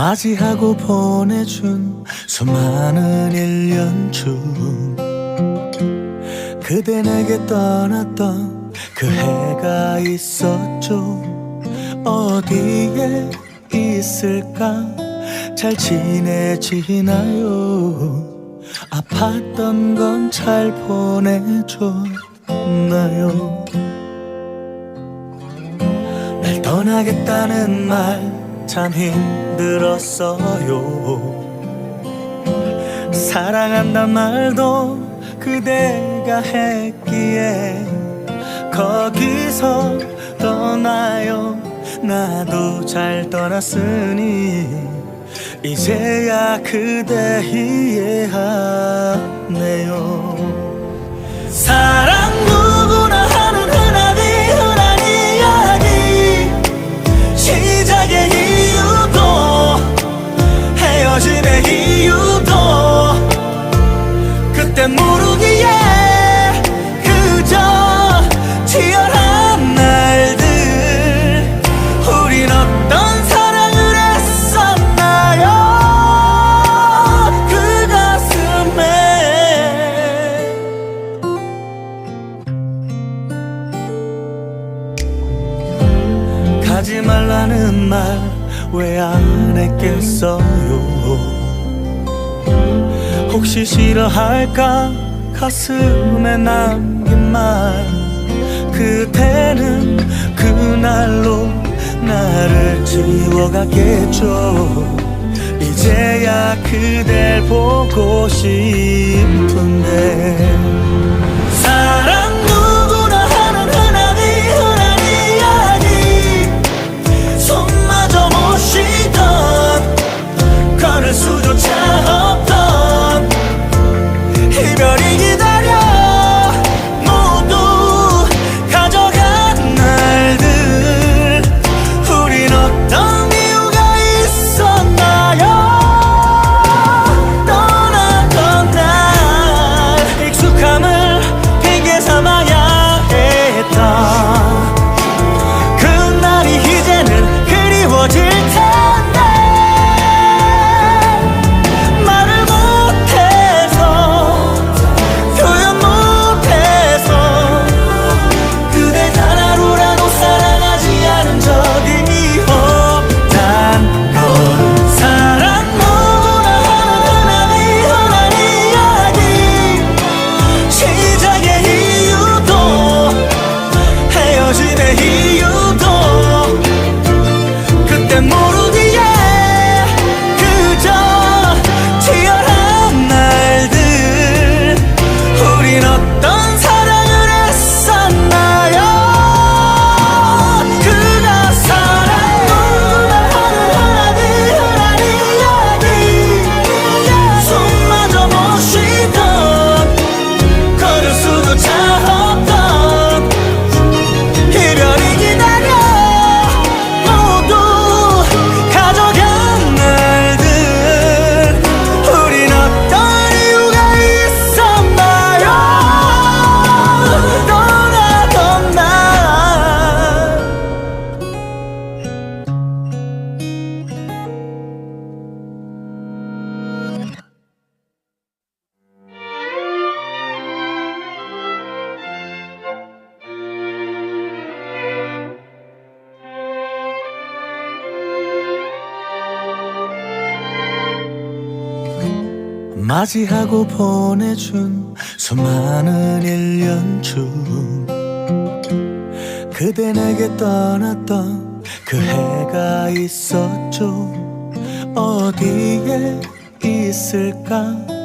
맞이하고 보내준 수많은 일년 중. 그대 내게 떠났던 그 해가 있었죠. 어디에 있을까? 잘 지내지나요? 아팠던 건 잘 보내줬나요? 날 떠나겠다는 말 참 힘들었어요. 사랑한단 말도 그대가 했기에 거기서 떠나요. 나도 잘 떠났으니 이제야 그대 이해하네요. 사랑 말 왜 안 했겠어요? 혹시 싫어할까? 가슴에 남긴 말 그대는 그날로 나를 지워갔겠죠. 이제야 그댈 보고 싶은데 사랑 맞이하고 보내준 수많은 일년 중. 그대 내게 떠났던 그 해가 있었죠. 어디에 있을까